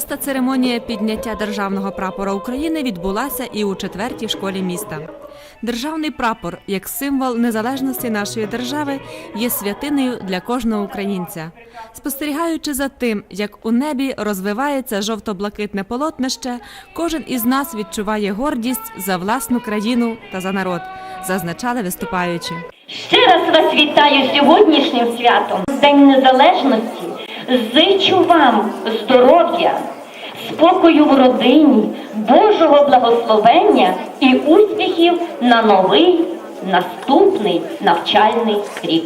церемонія підняття державного прапора України відбулася і у четвертій школі міста. Державний прапор, як символ незалежності нашої держави, є святиною для кожного українця. Спостерігаючи за тим, як у небі розвивається жовто-блакитне полотнище, кожен із нас відчуває гордість за власну країну та за народ, зазначали виступаючі. Ще раз вас вітаю сьогоднішнім святом, День Незалежності. Зичу вам здоров'я, спокою в родині, Божого благословення і успіхів на новий наступний навчальний рік.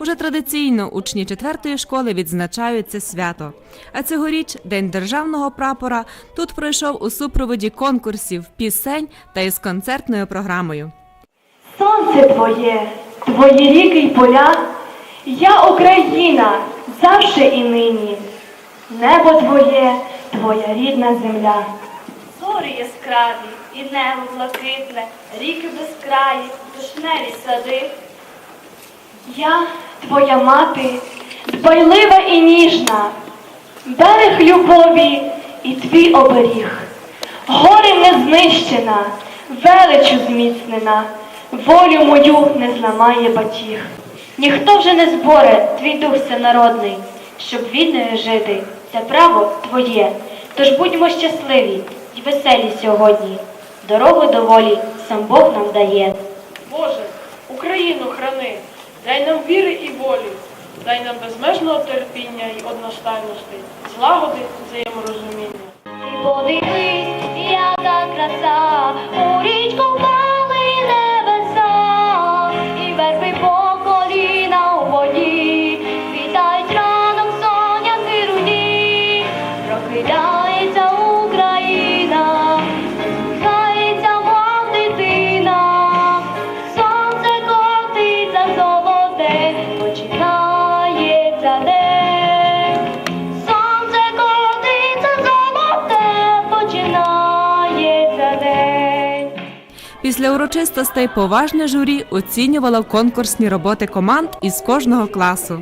Уже традиційно учні четвертої школи відзначають це свято. А цьогоріч День державного прапора тут пройшов у супроводі конкурсів, пісень та із концертною програмою. Сонце твоє, твої ріки й поля, я Україна, завше і нині. Небо твоє, твоя рідна земля. Зорі яскраві, і небо блакитне, ріки безкраї, душневі сади. Я твоя мати, дбайлива і ніжна, берег любові і твій оберіг. Горем не знищена, величу зміцнена, волю мою не зламає батіг. Ніхто вже не зборе твій дух всенародний, щоб вільною жити. Це право твоє. Тож будьмо щасливі й веселі сьогодні. Дорогу до волі сам Бог нам дає. Боже, Україну храни, дай нам віри і волі, дай нам безмежного терпіння і одностайності, злагоди взаєморозуміння. Після урочистостей поважне журі оцінювало конкурсні роботи команд із кожного класу.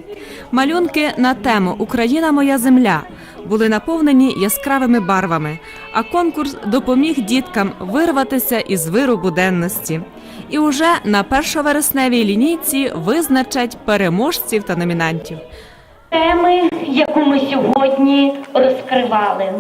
Малюнки на тему Україна моя земля були наповнені яскравими барвами, а конкурс допоміг діткам вирватися із виру буденності. І уже на першовересневій лінійці визначать переможців та номінантів. Теми, яку ми сьогодні розкривали.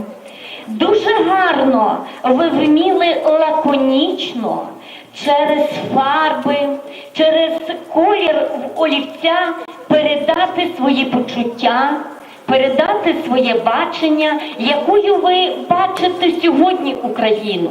Дуже гарно ви вміли лаконічно через фарби, через колір олівця передати свої почуття, передати своє бачення, якою ви бачите сьогодні Україну.